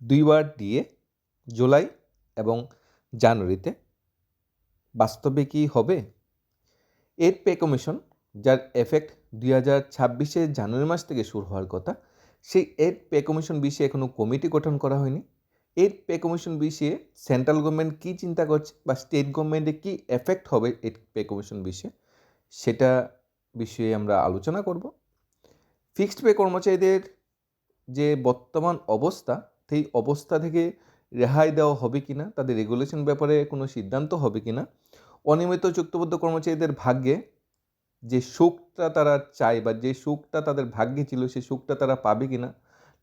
দুইবার দিয়ে জুলাই এবং জানুয়ারিতে বাস্তবে কি হবে। এর পে কমিশন, যার এফেক্ট দুই হাজার ছাব্বিশে জানুয়ারি মাস থেকে শুরু হওয়ার কথা, সেই এর পে কমিশন বিষয়ে এখনও কমিটি গঠন করা হয়নি। এর পে কমিশন বিষয়ে সেন্ট্রাল গভর্নমেন্ট কী চিন্তা করছে বা স্টেট গভর্নমেন্টে কী এফেক্ট হবে এর পে কমিশন বিষয়ে, সেটা বিষয়ে আমরা আলোচনা করব। ফিক্সড পে কর্মচারীদের যে বর্তমান অবস্থা সেই অবস্থা থেকে রেহাই দেওয়া হবে কি না তাদের রেগুলেশন ব্যাপারে কোনো সিদ্ধান্ত হবে কি না অনিয়মিত চুক্তিবদ্ধ কর্মচারীদের ভাগ্যে যে সুখটা তারা চায় বা যে সুখটা তাদের ভাগ্যে ছিল সেই সুখটা তারা পাবে কি না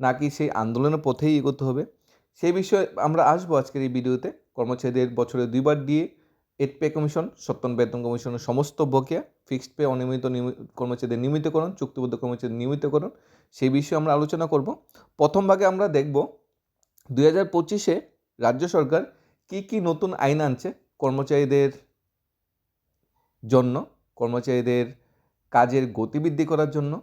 নাকি সেই আন্দোলনের পথেই এগোতে হবে, সেই বিষয়ে আমরা আসব আজকের এই ভিডিওতে। কর্মচারীদের বছরে দুইবার দিয়ে এড পে কমিশন সত্তন বেতন কমিশনের সমস্ত বকেয়া ফিক্সড পে অনিয়মিত নিয়মি- কর্মচারীদের নিয়মিতকরণ, চুক্তিবদ্ধ কর্মচারীদের নিয়মিতকরণ, সেই বিষয়ে আমরা আলোচনা করব। প্রথম ভাগে আমরা দেখব দুই হাজার পঁচিশে রাজ্য সরকার কি কি নতুন আইন আনছে কর্মচারীদের জন্য, কর্মচারীদের কাজের গতিবৃদ্ধি করার জন্য,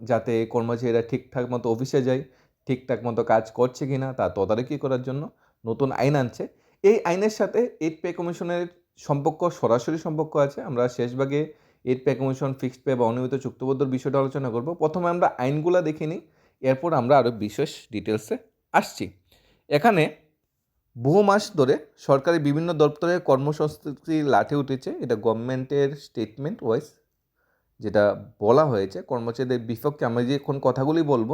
যাতে কর্মচারীরা ঠিকঠাক মতো অফিসে যায়, ঠিকঠাক মতো কাজ করছে কি না তা তদারকি করার জন্য নতুন আইন আনছে। এই আইনের সাথে এইট পে কমিশনের সম্পর্ক, সরাসরি সম্পর্ক আছে। আমরা শেষ ভাগে eight pay commission, fixed pay বা অনিয়মিত চুক্তিবদ্ধর বিষয়টা আলোচনা করব। প্রথমে আমরা আইনগুলো দেখে নিই, এরপর আমরা আরও বিশেষ ডিটেলসে আসছি। এখানে বহু মাস ধরে সরকারি বিভিন্ন দপ্তরে কর্মসংস্কৃতি লাঠে উঠেছে। এটা গভর্নমেন্টের স্টেটমেন্ট ওয়াইজ যেটা বলা হয়েছে, কর্মচারীদের বিপক্ষে। আমরা যে এখন কথাগুলি বলব,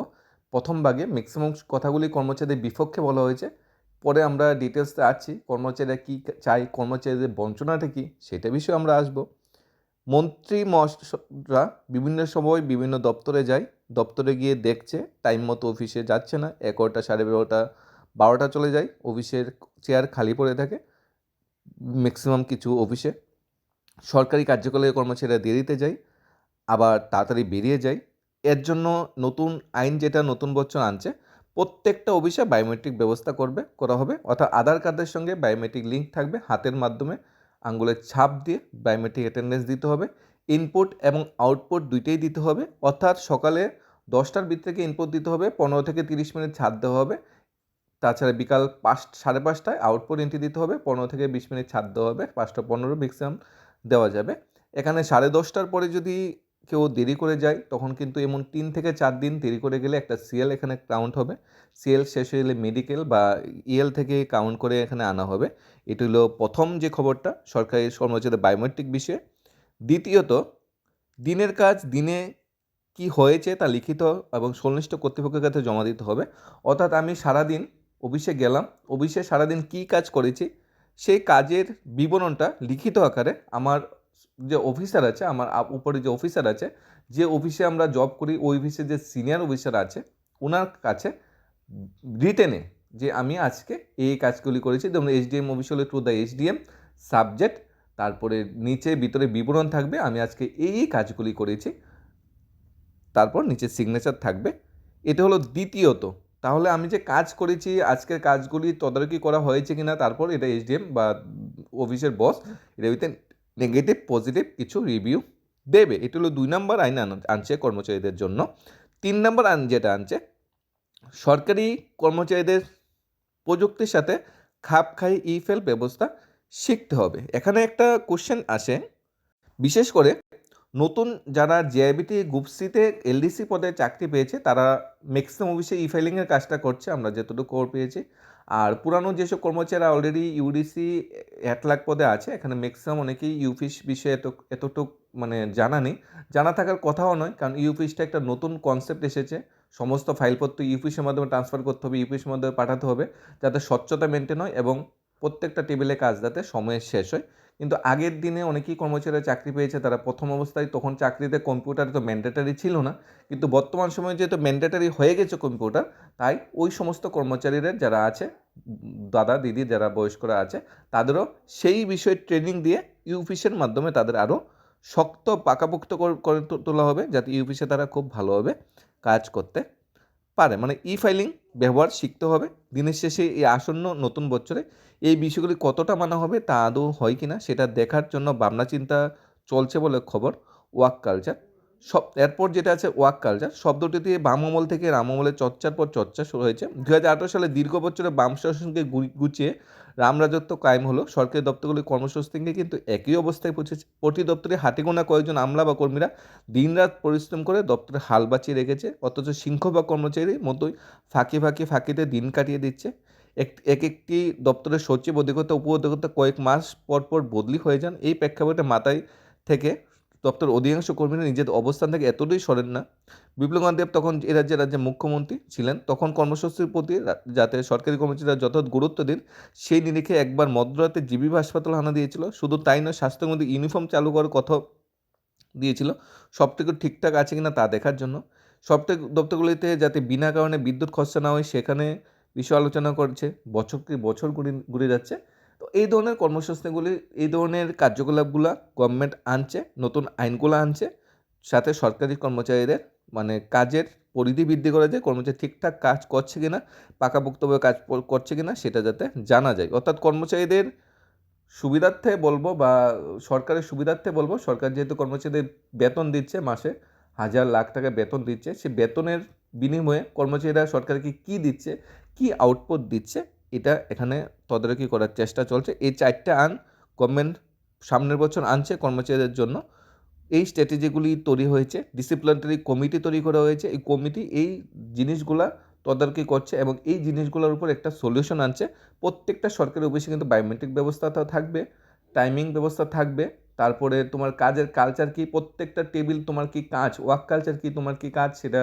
প্রথম ভাগে ম্যাক্সিমাম কথাগুলি কর্মচারীদের বিপক্ষে বলা হয়েছে। পরে আমরা ডিটেলসে আছি, কর্মচারীরা কী চাই কর্মচারীদের বঞ্চনাটা কী, সেটা বিষয়ে আমরা আসব। মন্ত্রী মহাশয়রা বিভিন্ন সময় বিভিন্ন দপ্তরে যায়, দপ্তরে গিয়ে দেখছে টাইম মতো অফিসে যাচ্ছে না, এগারোটা সাড়ে বারোটা বারোটা চলে যায়, অফিসের চেয়ার খালি পড়ে থাকে ম্যাক্সিমাম কিছু অফিসে। সরকারি কার্যকলাপে কর্মচারীরা দেরিতে যায়, আবার তাড়াতাড়ি বেরিয়ে যায়। এর জন্য নতুন আইন যেটা নতুন বছর আনছে, প্রত্যেকটা অফিসে বায়োমেট্রিক ব্যবস্থা করবে, করা হবে। অর্থাৎ আধার কার্ডের সঙ্গে বায়োমেট্রিক লিঙ্ক থাকবে, হাতের মাধ্যমে আঙ্গুলের ছাপ দিয়ে বায়োমেট্রিক অ্যাটেন্ডেন্স দিতে হবে। ইনপুট এবং আউটপুট দুইটাই দিতে হবে। অর্থাৎ সকালে দশটার ভিতর থেকে ইনপুট দিতে হবে, পনেরো থেকে তিরিশ মিনিট ছাড় দেওয়া হবে। তাছাড়া বিকাল পাঁচ, সাড়ে পাঁচটায় আউটপুট এন্ট্রি দিতে হবে, পনেরো থেকে বিশ মিনিট ছাড় দেওয়া হবে, পাঁচটা পনেরো ম্যাক্সিমাম দেওয়া যাবে। এখানে সাড়ে দশটার পরে যদি কেউ দেরি করে যায়, তখন কিন্তু এমন তিন থেকে চার দিন দেরি করে গেলে একটা সিএল এখানে কাউন্ট হবে। সিএল শেষ হয়ে গেলে মেডিকেল বা ইএল থেকে কাউন্ট করে এখানে আনা হবে। এটি হলো প্রথম যে খবরটা, সরকারি কর্মচারীদের বায়োমেট্রিক বিষয়ে। দ্বিতীয়ত, দিনের কাজ দিনে কি হয়েছে তা লিখিত এবং সংশ্লিষ্ট কর্তৃপক্ষের কাছে জমা দিতে হবে। অর্থাৎ আমি সারাদিন অফিসে গেলাম, অফিসে সারাদিন কী কাজ করেছি, সেই কাজের বিবরণটা লিখিত আকারে আমার যে অফিসার আছে, আমার উপরে যে অফিসার আছে, যে অফিসে আমরা জব করি, ওই অফিসে যে সিনিয়র অফিসার আছে ওনার কাছে রিটেনে যে আমি আজকে এই কাজগুলি করেছি, যেমন এইচডিএম অফিস হলে টু দ্য এইচডিএম সাবজেক্ট তারপরে নিচে ভিতরে বিবরণ থাকবে, আমি আজকে এই এই কাজগুলি করেছি, তারপর নিচে সিগনেচার থাকবে, এটা হলো দ্বিতীয়ত তাহলে আমি যে কাজ করেছি, আজকের কাজগুলি তদারকি করা হয়েছে কিনা, তারপর এটা এইচডিএম বা অফিসের বস এটা উইথ নেগেটিভ পজিটিভ কিছু রিভিউ দেবে। এটা হলো দুই নম্বর আইন আনছে কর্মচারীদের জন্য। তিন নম্বর আইন যেটা আনছে, সরকারি কর্মচারীদের প্রযুক্তির সাথে খাপ খাই ই ফেল ব্যবস্থা শিখতে হবে। এখানে একটা কোশ্চেন আসে, বিশেষ করে নতুন যারা জেআইবিটি গ্রুপ সিতে এলডিসি পদে চাকরি পেয়েছে, তারা ম্যাক্সিমাম অফিসে ই ফাইলিংয়ের কাজটা করছে, আমরা যতটুকু খবর পেয়েছি। আর পুরানো যেসব কর্মচারীরা অলরেডি ইউডিসি এক লাখ পদে আছে, এখানে ম্যাক্সিমাম অনেকেই ইউফিস বিষয়ে এত, এতটুক মানে জানা নেই। জানা থাকার কথাও নয়, কারণ ইউফিসটা একটা নতুন কনসেপ্ট এসেছে। সমস্ত ফাইলপত্র ইউপিসের মাধ্যমে ট্রান্সফার করতে হবে ইউপিসের মাধ্যমে পাঠাতে হবে, যাতে স্বচ্ছতা মেনটেন হয় এবং প্রত্যেকটা টেবিলে কাজ যাতে সময়ে শেষ হয়। কিন্তু আগের দিনে অনেকেই কর্মচারীরা চাকরি পেয়েছে, তারা প্রথম অবস্থায় তখন চাকরিতে কম্পিউটার তো ম্যান্ডেটারি ছিল না। কিন্তু বর্তমান সময়ে যেহেতু ম্যান্ডেটারি হয়ে গেছে কম্পিউটার তাই ওই সমস্ত কর্মচারীরা যারা আছে, দাদা, দিদি যারা বয়স্করা আছে, তাদেরও সেই বিষয়ে ট্রেনিং দিয়ে ইউপিসের মাধ্যমে তাদের আরও শক্ত পাকাপোক্ত করে তোলা হবে, যাতে ইউপিসে তারা খুব ভালোভাবে কাজ করতে পারে। মানে ই ফাইলিং ব্যবহার শিখতে হবে। দিনের শেষে এই আসন্ন নতুন বছরে এই বিষয়গুলি কতটা মানা হবে তা আদৌ হয় কি না সেটা দেখার জন্য ভাবনা চিন্তা চলছে বলে খবর ওয়ার্ক কালচার। সব, এরপর যেটা আছে ওয়াক কালচার, শব্দটি দিয়ে বাম আমল থেকে রাম আমলের চর্চার পর চর্চা শুরু হয়েছে। দু হাজার আঠারো সালে দীর্ঘ বছরে বাম শাসনকে গুছিয়ে রাম রাজত্ব কায়েম হলো। সরকারি দপ্তরগুলির কর্মসংস্থানকে কিন্তু একই অবস্থায় পৌঁছেছে প্রতি দপ্তরে হাতে গোনা কয়েকজন আমলা বা কর্মীরা দিনরাত পরিশ্রম করে দপ্তরে হাল বাঁচিয়ে রেখেছে। অথচ সিংহ বা কর্মচারীর মতোই ফাঁকি ফাঁকি ফাঁকিতে দিন কাটিয়ে দিচ্ছে। এক এক একটি দপ্তরের সচিব অধিকর্তা, উপ অধিকর্তা কয়েক মাস পর পর বদলি হয়ে যান। এই প্রেক্ষাপটে মাথায় থেকে দপ্তর অধিকাংশ কর্মীরা নিজেদের অবস্থান থেকে এতটাই সরেন না। বিপ্লব দেব তখন এ রাজ্যের রাজ্যের মুখ্যমন্ত্রী ছিলেন। তখন কর্মসূচির প্রতি যাতে সরকারি কর্মচারীরা যথাযথ গুরুত্ব দিন, সেই নিরিখে একবার মধ্যরাতে জিবি হাসপাতাল হানা দিয়েছিল। শুধু তাই নয় স্বাস্থ্যমন্ত্রী ইউনিফর্ম চালু করার কথা দিয়েছিল। সবটুকু ঠিকঠাক আছে কিনা তা দেখার জন্য। সবটেক দপ্তরগুলিতে যাতে বিনা কারণে বিদ্যুৎ খরচা না হয়, সেখানে বিষয় আলোচনা করছে। বছর কি বছর ঘুরে ঘুরে যাচ্ছে। তো এই ধরনের কর্মসংস্থানগুলি, এই ধরনের কার্যকলাপগুলো গভর্নমেন্ট আনছে, নতুন আইনগুলো আনছে, সাথে সরকারি কর্মচারীদের মানে কাজের পরিধি বৃদ্ধি করা যায়, কর্মচারী ঠিকঠাক কাজ করছে কিনা পাকাপোক্তভাবে কাজ করছে কিনা সেটা যাতে জানা যায়। অর্থাৎ কর্মচারীদের সুবিধার্থে বলব বা সরকারের সুবিধার্থে বলব, সরকার যেহেতু কর্মচারীদের বেতন দিচ্ছে মাসে, হাজার লাখ টাকা বেতন দিচ্ছে, সে বেতনের বিনিময়ে কর্মচারীরা সরকারকে কী দিচ্ছে, কী আউটপুট দিচ্ছে এটা এখানে তদারকি করার চেষ্টা চলছে। এই চারটা আন গভর্নমেন্ট সামনের বছর আনছে কর্মচারীদের জন্য। এই স্ট্র্যাটেজিগুলি তৈরি হয়েছে ডিসিপ্লিনারি কমিটি তৈরি করা হয়েছে। এই কমিটি এই জিনিসগুলা তদারকি করছে এবং এই জিনিসগুলোর উপর একটা সলিউশন আনছে। প্রত্যেকটা সরকারি অফিসে কিন্তু বায়োমেট্রিক ব্যবস্থাটা থাকবে টাইমিং ব্যবস্থা থাকবে, তারপরে তোমার কাজের কালচার কি, প্রত্যেকটা টেবিল তোমার কি কাজ ওয়ার্ক কালচার কি, তোমার কি কাজ, সেটা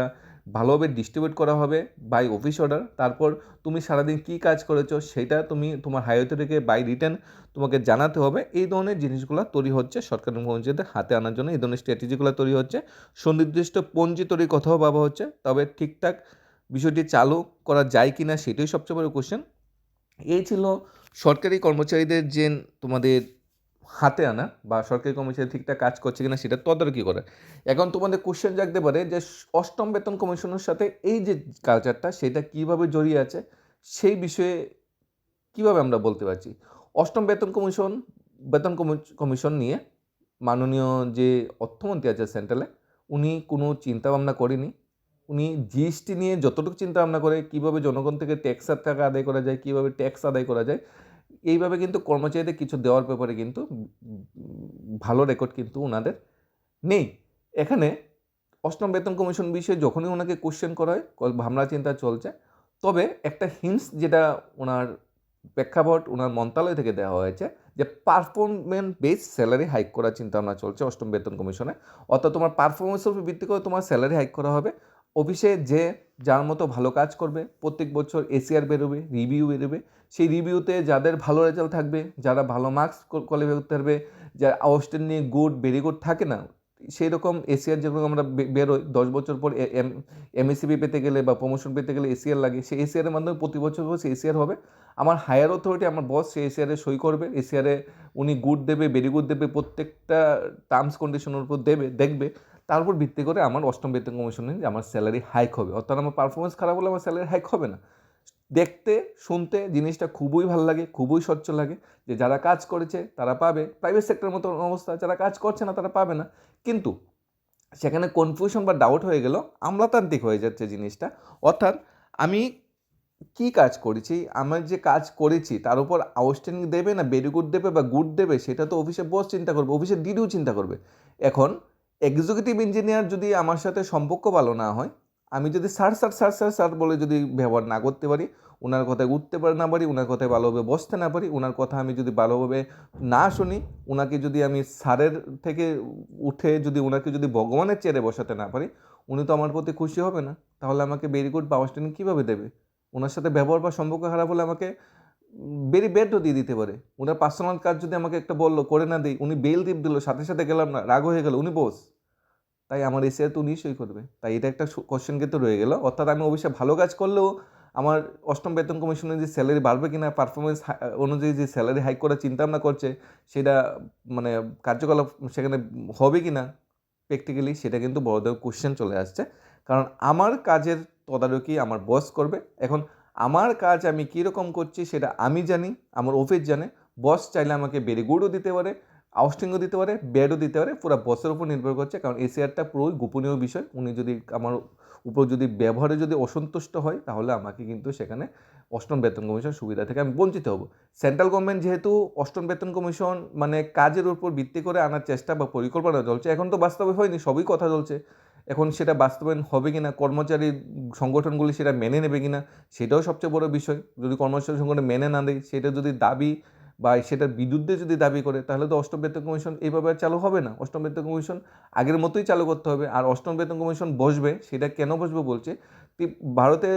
ভালোভাবে ডিস্ট্রিবিউট করা হবে বাই অফিস অর্ডার তারপর তুমি সারাদিন কি কাজ করেছ সেটা তুমি তোমার হাই অথরিটিকে বাই রিটার্ন তোমাকে জানাতে হবে। এই ধরনের জিনিসগুলো তৈরি হচ্ছে সরকারি কর্মচারীদের হাতে আনার জন্য, এই ধরনের স্ট্র্যাটেজিগুলো তৈরি হচ্ছে। সুনির্দিষ্ট পঞ্জি তৈরির কথাও ভাবা হচ্ছে, তবে ঠিকঠাক বিষয়টি চালু করা যায় কি না সেটাই সবচেয়ে বড় কোশ্চেন এই ছিল সরকারি কর্মচারীদের যে তোমাদের হাতে আনা বা সরকারি কর্মচারী ঠিকঠাক কাজ করছে কিনা সেটা তদারকি করে। এখন তোমাদের কোশ্চেন জাগতে পারে যে অষ্টম বেতন কমিশনের সাথে এই যে কালচারটা সেটা কীভাবে জড়িয়ে আছে, সেই বিষয়ে কীভাবে আমরা বলতে পারছি? অষ্টম বেতন কমিশন বেতন কমিশন নিয়ে মাননীয় যে অর্থমন্ত্রী আছে সেন্ট্রালে উনি কোনো চিন্তা ভাবনা করেনি। উনি জিএসটি নিয়ে যতটুকু চিন্তা ভাবনা করে কীভাবে জনগণ থেকে ট্যাক্সের টাকা আদায় করা যায়, কীভাবে ট্যাক্স আদায় করা যায় এইভাবে কিন্তু কর্মচারীদের কিছু দেওয়ার ব্যাপারে কিন্তু ভালো রেকর্ড কিন্তু ওনাদের নেই। এখানে অষ্টম বেতন কমিশন বিষয়ে যখনই ওনাকে কোশ্চেন করা হয় ভাবনা চিন্তা চলছে, তবে একটা হিন্টস যেটা ওনার প্রেক্ষাপট ওনার মন্ত্রণালয় থেকে দেওয়া হয়েছে যে পারফরমেন্স বেস স্যালারি হাইক করার চিন্তা ভাবনা চলছে অষ্টম বেতন কমিশনে অর্থাৎ তোমার পারফরমেন্সের উপর ভিত্তি করে তোমার স্যালারি হাইক করা হবে। অফিসে যে যার মতো ভালো কাজ করবে, প্রত্যেক বছর এসিআর বেরোবে রিভিউ বেরোবে সেই রিভিউতে যাদের ভালো রেজাল্ট থাকবে, যারা ভালো মার্কস কোয়ালিফাই করতে পারবে, যারা আউটস্ট্যান্ডিং গুড ভেরি গুড থাকে না সেই রকম এসিআর যেরকম আমরা বেরোই, দশ বছর পর এম এমএসিবি পেতে গেলে বা প্রমোশন পেতে গেলে এসিআর লাগে, সেই এসিআরের মাধ্যমে প্রতি বছর বছর এসিআর হবে। আমার হায়ার অথরিটি আমার বস সেই এসিআরে সই করবে এসিআরে উনি গুড দেবে ভেরি গুড দেবে, প্রত্যেকটা টার্মস কন্ডিশনের উপর দেবে, দেখবে। তার উপর ভিত্তি করে আমার অষ্টম বেতন কমিশনে আমার স্যালারি হাইক হবে। অর্থাৎ আমার পারফরমেন্স খারাপ হলে আমার স্যালারি হাইক হবে না। দেখতে, শুনতে জিনিসটা খুবই ভালো লাগে, খুবই স্বচ্ছ লাগে যে যারা কাজ করেছে তারা পাবে। প্রাইভেট সেক্টরের মতো অবস্থা, যারা কাজ করছে না তারা পাবে না। কিন্তু সেখানে কনফিউশন বা ডাউট হয়ে গেল, আমলাতান্ত্রিক হয়ে যাচ্ছে জিনিসটা। অর্থাৎ আমি কি কাজ করেছি আমার যে কাজ করেছি তার উপর আউটস্ট্যান্ডিং দেবে না ভেরি গুড দেবে বা গুড দেবে, সেটা তো অফিসে বস চিন্তা করবে অফিসের ডিডিও চিন্তা করবে। এখন এক্সিকিউটিভ ইঞ্জিনিয়ার যদি আমার সাথে সম্পর্ক ভালো না হয় আমি যদি sir sir sir sir sir বলে যদি ব্যবহার না করতে পারি ওনার কথায় উঠতে পারে না পারি ওনার কথায় ভালোভাবে বসতে না পারি ওনার কথা আমি যদি ভালোভাবে না শুনি ওনাকে যদি আমি স্যারের থেকে উঠে যদি ওনাকে যদি ভগবানের চেয়ারে বসাতে না পারি, উনি তো আমার প্রতি খুশি হবে না। তাহলে আমাকে ভেরি গুড বা আউটস্ট্যান্ডিং কীভাবে দেবে? ওনার সাথে ব্যবহার বা সম্পর্ক খারাপ হলে আমাকে বেরি বেডও দিয়ে দিতে পারে। ওনার পার্সোনাল কাজ যদি আমাকে একটা বলল, করে না দিই, উনি বেল টিপ দিল, সাথে সাথে গেলাম না, রাগ হয়ে গেল, উনি বস। তাই আমার এসিআর তো নিশ্চয়ই করবে। তাই এটা একটা কোশ্চেন কিন্তু রয়ে গেল। অর্থাৎ আমি অবশ্যই ভালো কাজ করলেও আমার অষ্টম বেতন কমিশনের যে স্যালারি বাড়বে কিনা পারফরমেন্স অনুযায়ী যে স্যালারি হাইক করার চিন্তা ভাবনা করছে, সেটা মানে কার্যকলাপ সেখানে হবে কি না প্র্যাকটিক্যালি সেটা কিন্তু বড়দের কোশ্চেন চলে আসছে। কারণ আমার কাজের তদারকি আমার বস করবে। এখন আমার কাজ আমি কীরকম করছি সেটা আমি জানি, আমার অফিস জানে। বস চাইলে আমাকে গুডও দিতে পারে। আউস্টিংও দিতে পারে বেডও দিতে পারে, পুরো বসের উপর নির্ভর করছে, কারণ এই শেয়ারটা পুরোই গোপনীয় বিষয়। উনি যদি আমার উপর যদি ব্যবহারে যদি অসন্তুষ্ট হয়, তাহলে আমাকে কিন্তু সেখানে অষ্টম বেতন কমিশন সুবিধা থেকে আমি বঞ্চিত হব। সেন্ট্রাল গভর্নমেন্ট যেহেতু অষ্টম বেতন কমিশন মানে কাজের উপর ভিত্তি করে আনার চেষ্টা বা পরিকল্পনা চলছে, এখন তো বাস্তবে হয়নি, সবই কথা চলছে। এখন সেটা বাস্তবায়ন হবে কিনা, কর্মচারী সংগঠনগুলি সেটা মেনে নেবে কিনা, সেটাও সবচেয়ে বড় বিষয়। যদি কর্মচারী সংগঠন মেনে না দেয় সেটা যদি দাবি বা সেটার বিরুদ্ধে যদি দাবি করে, তাহলে তো অষ্টম বেতন কমিশন এইভাবে আর চালু হবে না। অষ্টম বেতন কমিশন আগের মতোই চালু করতে হবে। আর অষ্টম বেতন কমিশন বসবে, সেটা কেন বসবে বলছে? ভারতে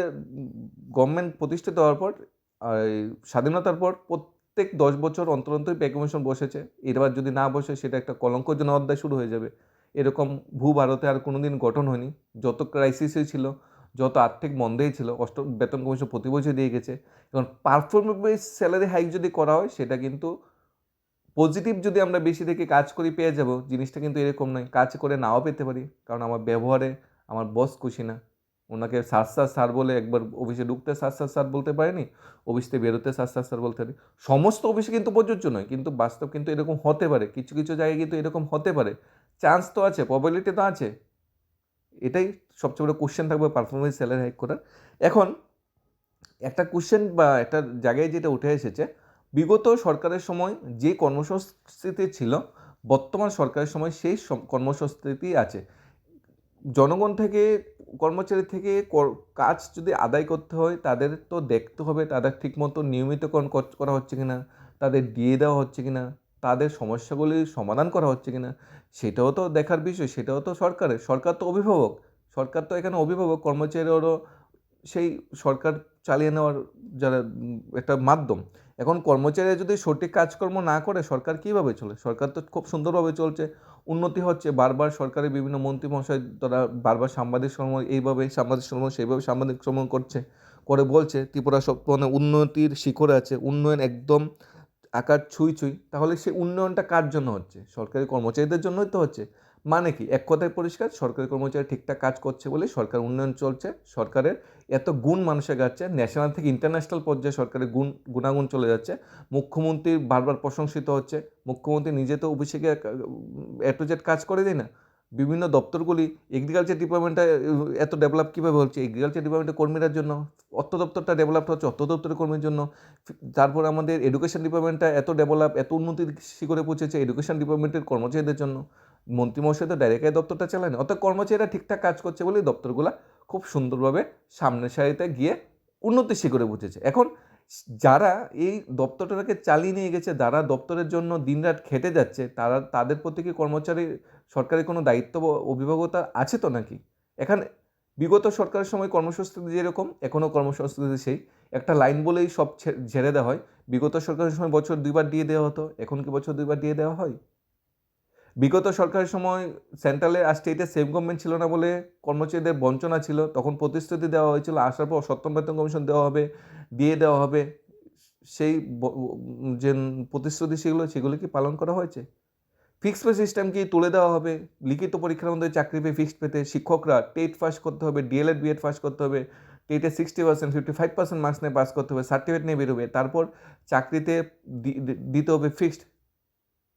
গভর্নমেন্ট প্রতিষ্ঠিত হওয়ার পর স্বাধীনতার পর প্রত্যেক দশ বছর অন্তর অন্তরই পে কমিশন বসেছে। এবার যদি না বসে, সেটা একটা কলঙ্কজনক অধ্যায় শুরু হয়ে যাবে। এরকম ভূ ভারতে আর কোনো দিন গঠন হয়নি। যত ক্রাইসিসই ছিল যত আর্থিক মন্দেই ছিল অষ্টম বেতন কমিশন প্রতি বছর দিয়ে গেছে। এবং পারফরমেন্স বেস স্যালারি হাইক যদি করা হয়, সেটা কিন্তু পজিটিভ যদি আমরা বেশি থেকে কাজ করি পেয়ে যাব, জিনিসটা কিন্তু এরকম নয়। কাজ করে নাও পেতে পারি। কারণ আমার ব্যবহারে আমার বস খুশি না। ওনাকে সার সার সার বলে একবার অফিসে ঢুকতে সার সার সার বলতে পারেনি অফিস থেকে বেরোতে সার সার সার বলতে পারি সমস্ত অফিসে কিন্তু প্রযোজ্য নয়, কিন্তু বাস্তব কিন্তু এরকম হতে পারে। কিছু কিছু জায়গায় কিন্তু এরকম হতে পারে। চান্স তো আছে প্রবাবিলিটি তো আছে। এটাই সবচেয়ে বড় কোশ্চেন থাকবে পারফরমেন্স স্যালারি হাইক করার। এখন একটা কোশ্চেন বা একটা জায়গায় যেটা উঠে এসেছে, বিগত সরকারের সময় যে কর্মসংস্কৃতি ছিল, বর্তমান সরকারের সময় সেই কর্মসংস্কৃতি আছে। জনগণ থেকে, কর্মচারী থেকে কাজ যদি আদায় করতে হয়, তাদের তো দেখতে হবে তাদের ঠিকমতো নিয়মিতকরণ করা হচ্ছে কিনা, তাদের দিয়ে দেওয়া হচ্ছে কিনা, তাদের সমস্যাগুলির সমাধান করা হচ্ছে কিনা, সেটাও তো দেখার বিষয়, সেটাও তো সরকারের, সরকার তো অভিভাবক। সরকার তো এখানে অভিভাবক কর্মচারীরও সেই সরকার চালিয়ে নেওয়ার যারা একটা মাধ্যম। এখন কর্মচারীরা যদি সঠিক কাজকর্ম না করে, সরকার কীভাবে চলে? সরকার তো খুব সুন্দরভাবে চলছে, উন্নতি হচ্ছে। বারবার সরকারের বিভিন্ন মন্ত্রী মহাশয় তারা বারবার সাংবাদিক সময় এইভাবে সাংবাদিক সময় সেইভাবে সাংবাদিক সময় করছে, করে বলছে, ত্রিপুরা সব মানে উন্নতির শিখরে আছে, উন্নয়ন একদম আকার ছুঁই ছুঁই। তাহলে সেই উন্নয়নটা কার জন্য হচ্ছে? সরকারি কর্মচারীদের জন্যই তো হচ্ছে। মানে কি? এক কথায় পরিষ্কার, সরকারি কর্মচারী ঠিকঠাক কাজ করছে বলে সরকার উন্নয়ন চলছে। সরকারের এত গুণ মানুষের যাচ্ছে ন্যাশনাল থেকে ইন্টারন্যাশনাল পর্যায়ে সরকারের গুণ, গুণাগুণ চলে যাচ্ছে। মুখ্যমন্ত্রীর বারবার প্রশংসিত হচ্ছে। মুখ্যমন্ত্রী নিজে তো অভিষেকে গিয়ে এ টু জেড কাজ করে দেয় না। বিভিন্ন দপ্তরগুলি এগ্রিকালচার ডিপার্টমেন্টটা এত ডেভেলপ কীভাবে হচ্ছে? এগ্রিকালচার ডিপার্টমেন্টের কর্মীদের জন্য, অর্থ দপ্তরটা ডেভেলপ হচ্ছে অর্থ দপ্তরের কর্মীর জন্য। তারপর আমাদের এডুকেশন ডিপার্টমেন্টটা এত ডেভেলপ এত উন্নতির শিখরে পৌঁছেছে এডুকেশন ডিপার্টমেন্টের কর্মচারীদের জন্য। মন্ত্রীমশাই তো ডাইরেক্ট দপ্তরটা চালায় না অর্থাৎ কর্মচারীরা ঠিকঠাক কাজ করছে বলেই দপ্তরগুলো খুব সুন্দরভাবে সামনের সারিতে গিয়ে উন্নতি শিখরে বুঝেছে এখন যারা এই দপ্তরটাকে চালিয়ে নিয়ে গেছে, যারা দপ্তরের জন্য দিনরাত খেটে যাচ্ছে, তারা, তাদের প্রতি কি কর্মচারী সরকারি কোনো দায়িত্ব অভিভাবকতা আছে তো নাকি? এখানে বিগত সরকারের সময় কর্মসংস্কৃতি যেরকম এখনও কর্মসংস্কৃতি সেই। একটা লাইন বলেই সব ঝেড়ে দেওয়া হয়। বিগত সরকারের সময় বছর দুইবার দিয়ে দেওয়া হতো, এখন কি বছর দুইবার দিয়ে দেওয়া হয়? বিগত সরকারের সময় সেন্ট্রালে আর স্টেটে সেম গভর্নমেন্ট ছিল না বলে কর্মচারীদের বঞ্চনা ছিল। তখন প্রতিশ্রুতি দেওয়া হয়েছিল, আসার পর সপ্তম বেতন কমিশন দেওয়া হবে, দিয়ে দেওয়া হবে। সেই যে প্রতিশ্রুতি সেগুলো সেগুলো কি পালন করা হয়েছে? ফিক্সড পে সিস্টেম কি তুলে দেওয়া হবে? লিখিত পরীক্ষার মধ্যে চাকরি পেয়ে ফিক্সড পেতে শিক্ষকরা টেট পাস করতে হবে ডিএলএড বিএড পাস করতে হবে। টেটে sixty percent fifty five percent marks নিয়ে পাস করতে হবে সার্টিফিকেট নিয়ে বেরোবে। তারপর চাকরিতে দিতে হবে ফিক্সড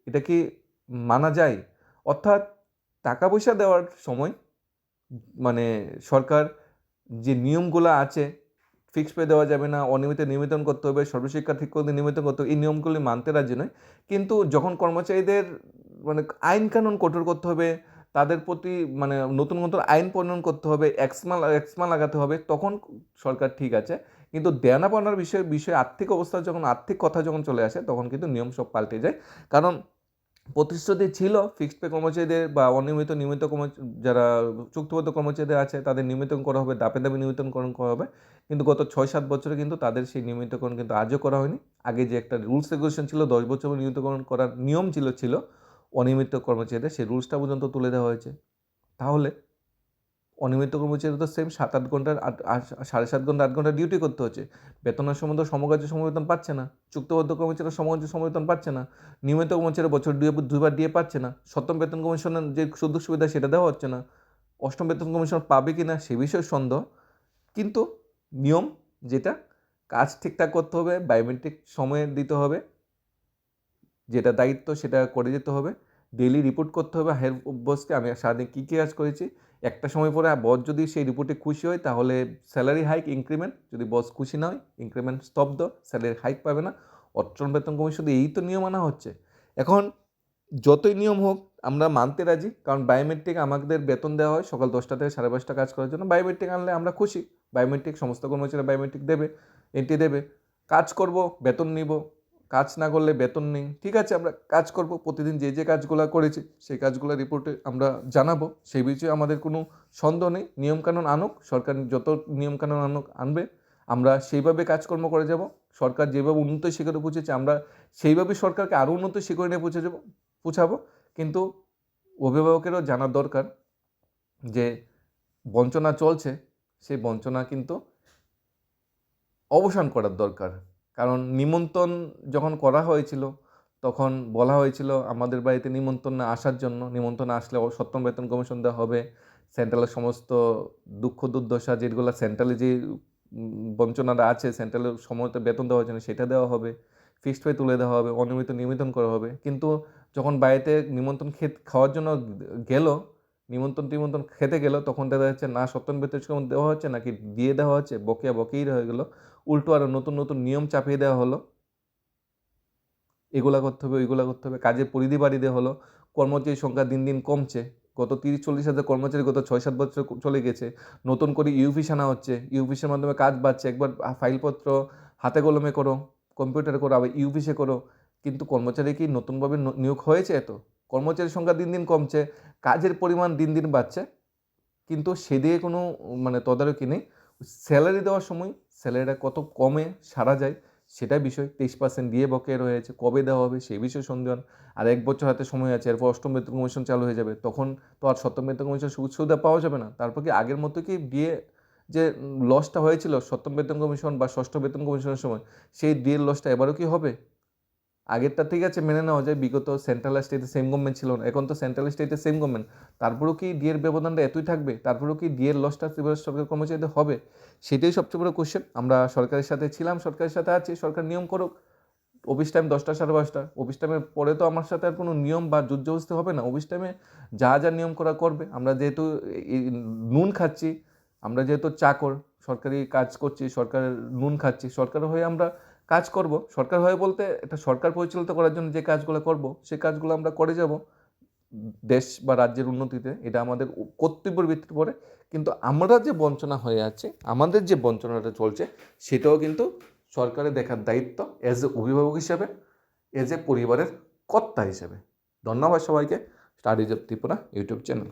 এটা কি মানা যায়। অর্থাৎ টাকা পয়সা দেওয়ার সময় মানে সরকার যে নিয়মগুলো আছে ফিক্স পে দেওয়া যাবে না, অনিয়মিত নিয়মিতন করতে হবে, সর্বশিক্ষা ঠিক করতে নিয়মিত করতে হবে, এই নিয়মগুলি মানতে রাজি নয়। কিন্তু যখন কর্মচারীদের মানে আইন কানুন কঠোর করতে হবে, তাদের প্রতি মানে নতুন নতুন আইন প্রণয়ন করতে হবে এক্সমা এক্সমা লাগাতে হবে, তখন সরকার ঠিক আছে। কিন্তু দেনা পাওনার বিষয়ে বিষয়ে আর্থিক অবস্থা যখন, আর্থিক কথা যখন চলে আসে, তখন কিন্তু নিয়ম সব পাল্টে যায়। কারণ প্রতিশ্রুতি ছিল ফিক্সড পে কর্মচারীদের বা অনিয়মিত, নিয়মিত যারা চুক্তিবদ্ধ কর্মচারীদের আছে, তাদের নিয়মিতকরণ করা হবে দাপে দাপে নিয়মিতকরণ করা হবে। কিন্তু গত ছয় সাত বছরে কিন্তু তাদের সেই নিয়মিতকরণ কিন্তু আজও করা হয়নি। আগে যে একটা রুলস রেগুলেশন ছিল, দশ বছর নিয়মিতকরণ করার নিয়ম ছিল ছিল অনিয়মিত কর্মচারীদের, সেই রুলসটা পর্যন্ত তুলে দেওয়া হয়েছে। তাহলে অনিয়মিত কর্মচারী তো সেম সাত আট ঘণ্টার আট সাড়ে সাত ঘণ্টা, আট ঘণ্টা ডিউটি করতে হচ্ছে। বেতনের সম্বন্ধে সমকার্য সমবেতন পাচ্ছে না। চুক্তিবদ্ধ কর্মচারী সমকার্য সমবেতন পাচ্ছে না। নিয়মিত কর্মচারী বছর দুই দুইবার দিয়ে পাচ্ছে না। সপ্তম বেতন কমিশনের যে সুযোগ সুবিধা সেটা দেওয়া হচ্ছে না। অষ্টম বেতন কমিশন পাবে কি না সে বিষয়ে সন্দেহ। কিন্তু নিয়ম যেটা, কাজ ঠিকঠাক করতে হবে বায়োমেট্রিক সময়ে দিতে হবে। যেটা দায়িত্ব সেটা করে যেতে হবে। ডেইলি রিপোর্ট করতে হবে হায়ার বসকে আমি সারাদিন কী কী কাজ করেছি? একটা সময় পরে বস যদি সেই রিপোর্টে খুশি হয়, তাহলে স্যালারি হাইক ইনক্রিমেন্ট যদি বস খুশি না হয় ইনক্রিমেন্ট স্তব্ধ স্যালারি হাইক পাবে না। অট্টন বেতন কমিশন এই তো নিয়ম আনা হচ্ছে। এখন যতই নিয়ম হোক, আমরা মানতে রাজি। কারণ বায়োমেট্রিক আমাদের বেতন দেওয়া হয়, সকাল দশটা থেকে সাড়ে পাঁচটা কাজ করার জন্য। বায়োমেট্রিক আনলে আমরা খুশি। বায়োমেট্রিক সমস্ত কর্মচারী বায়োমেট্রিক দেবে এন্ট্রি দেবে। কাজ করব, বেতন নিব। কাজ না করলে বেতন নেই। ঠিক আছে, আমরা কাজ করব, প্রতিদিন যে যে কাজগুলো করেছি, সেই কাজগুলো রিপোর্টে আমরা জানাব। সেই বিষয়ে আমাদের কোনো সন্দেহ নেই। নিয়মকানুন আনুক, সরকার যত নিয়মকানুন আনুক, আনবে। আমরা সেইভাবে কাজকর্ম করে যাব। সরকার যেভাবে উন্নত শিখরে পৌঁছেছে, আমরা সেইভাবে সরকারকে আরও উন্নত শিখরে নিয়ে পৌঁছে যাব, পৌঁছাবো। কিন্তু অভিভাবকেরও জানার দরকার যে বঞ্চনা চলছে, সেই বঞ্চনা কিন্তু অবসান করার দরকার। কারণ নিমন্ত্রণ যখন করা হয়েছিল, তখন বলা হয়েছিল আমাদের বাড়িতে নিমন্ত্রণ না আসার জন্য। নিমন্ত্রণ আসলে সপ্তম বেতন কমিশন দেওয়া হবে। সেন্ট্রালের সমস্ত দুঃখ দুর্দশা যেগুলো সেন্ট্রালে যে বঞ্চনাটা আছে, সেন্ট্রালের সময়তে বেতন দেওয়া হচ্ছে না সেটা দেওয়া হবে। ফিক্সড পে তুলে দেওয়া হবে, অনিয়মিত নিবেদন করা হবে। কিন্তু যখন বাড়িতে নিমন্ত্রণ খেত, খাওয়ার জন্য গেল নিমন্ত্রণ টিমন্ত্রণ খেতে গেল, তখন দেখা যাচ্ছে না সত্যন বেতন দেওয়া হচ্ছে, নাকি দিয়ে দেওয়া হচ্ছে, বকেয়া বকেই হয়ে গেলো। উল্টো আরও নতুন নতুন নিয়ম চাপিয়ে দেওয়া হলো। এগুলা করতে হবে, ওইগুলা করতে হবে কাজের পরিধি বাড়িয়ে দেওয়া হলো। কর্মচারীর সংখ্যা দিন দিন কমছে। গত তিরিশ চল্লিশ হাজার কর্মচারী গত ছয় সাত বছর চলে গেছে। নতুন করে ইউপিস আনা হচ্ছে। ইউপিসের মাধ্যমে কাজ বাড়ছে। একবার ফাইলপত্র হাতে কলমে করো, কম্পিউটারে করো, আবার ইউপিসে করো। কিন্তু কর্মচারী কি নতুনভাবে নিয়োগ হয়েছে এত? কর্মচারীর সংখ্যা দিন দিন কমছে, কাজের পরিমাণ দিন দিন বাড়ছে, কিন্তু সেদিকে কোনো মানে তদারকি নেই। স্যালারি দেওয়ার সময় স্যালারিটা কত কমে সারা যায় সেটা বিষয়। তেইশ পার্সেন্ট দিয়ে বকে রয়েছে, কবে দেওয়া হবে সেই বিষয়ে সন্দেহ আর এক বছর হাতে সময় আছে, এরপর অষ্টম বেতন কমিশন চালু হয়ে যাবে, তখন তো আর সপ্তম বেতন কমিশন সুযোগ সুবিধা পাওয়া যাবে না। তারপর কি আগের মতো কি ডিএ যে লসটা হয়েছিল সপ্তম বেতন কমিশন বা ষষ্ঠ বেতন কমিশনের সময়, সেই ডিএর লসটা এবারও কি হবে? আগেরটা ঠিক আছে, মেনে নেওয়া যায়। বিগত সেন্ট্রাল স্টেটে সেম গভর্নমেন্ট ছিল না। এখন তো সেন্ট্রাল স্টেটে সেম গভর্নমেন্ট তারপরেও কি ডিএর ব্যবধানটা এতই থাকবে? তারপরেও কি ডিএর লসটা ত্রিপুরা সরকার কর্মচারীদের হবে? সেটাই সবচেয়ে বড় কোশ্চেন আমরা সরকারের সাথে ছিলাম, সরকারের সাথে আছি, সরকার নিয়ম করুক। অফিস টাইম দশটা সাড়ে পাঁচটা। অফিস টাইমের পরে তো আমার সাথে আর কোনো নিয়ম বা যুদ্ধবস্তি হবে না। অফিস টাইমে যা যা নিয়ম করা করবে। আমরা যেহেতু নুন খাচ্ছি, আমরা যেহেতু চাকর, সরকারি কাজ করছি সরকারের নুন খাচ্ছি সরকারের হয়ে আমরা কাজ করব, সরকার হয়ে বলতে এটা সরকার পরিচালিত করার জন্য যে কাজগুলো করব, সে কাজগুলো আমরা করে যাব দেশ বা রাজ্যের উন্নতিতে। এটা আমাদের কর্তব্যের ভিত্তিতে পড়ে। কিন্তু আমরা যে বঞ্চনা হয়ে আছে, আমাদের যে বঞ্চনাটা চলছে, সেটাও কিন্তু সরকারের দেখার দায়িত্ব এজ এ অভিভাবক হিসাবে এজ এ পরিবারের কর্তা হিসেবে। ধন্যবাদ সবাইকে। Studies of Tripura YouTube channel